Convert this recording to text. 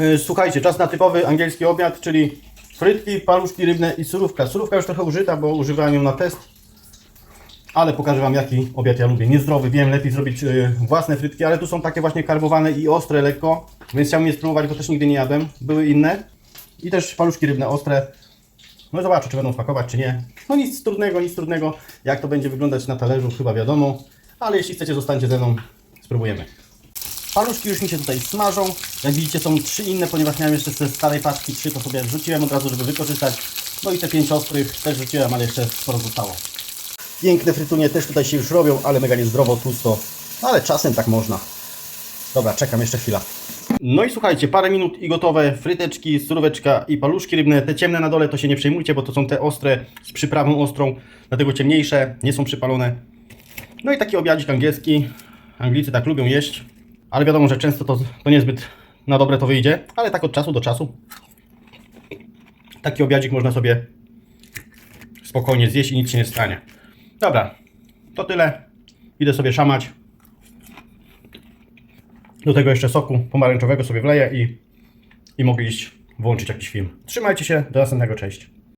Y, Słuchajcie, czas na typowy angielski obiad, czyli frytki, paluszki rybne i surówka. Surówka już trochę użyta, bo używałem ją na test. Ale pokażę Wam jaki obiad ja lubię. Niezdrowy, wiem, lepiej zrobić y, własne frytki, ale tu są takie właśnie karbowane i ostre lekko, więc chciałbym je spróbować, bo też nigdy nie jadłem. Były inne. I też paluszki rybne ostre. No zobaczę, czy będą smakować, czy nie. No nic trudnego, nic trudnego. Jak to będzie wyglądać na talerzu, chyba wiadomo. Ale jeśli chcecie, zostańcie ze mną. Spróbujemy. Paluszki już mi się tutaj smażą. Jak widzicie są trzy inne, ponieważ miałem jeszcze ze starej paczki trzy, to sobie wrzuciłem od razu, żeby wykorzystać. No i te pięć ostrych też rzuciłem, ale jeszcze sporo zostało. Piękne frytunie też tutaj się już robią, ale mega niezdrowo, tłusto. No ale czasem tak można. Dobra, czekam jeszcze chwila. No i słuchajcie, parę minut i gotowe fryteczki, suróweczka i paluszki rybne. Te ciemne na dole to się nie przejmujcie, bo to są te ostre z przyprawą ostrą, dlatego ciemniejsze, nie są przypalone. No i taki obiadzik angielski. Anglicy tak lubią jeść, ale wiadomo, że często to, to niezbyt na dobre to wyjdzie, ale tak od czasu do czasu. Taki obiadzik można sobie spokojnie zjeść i nic się nie stanie. Dobra, to tyle. Idę sobie szamać. Do tego jeszcze soku pomarańczowego sobie wleję i, i mogę iść włączyć jakiś film. Trzymajcie się, do następnego, cześć.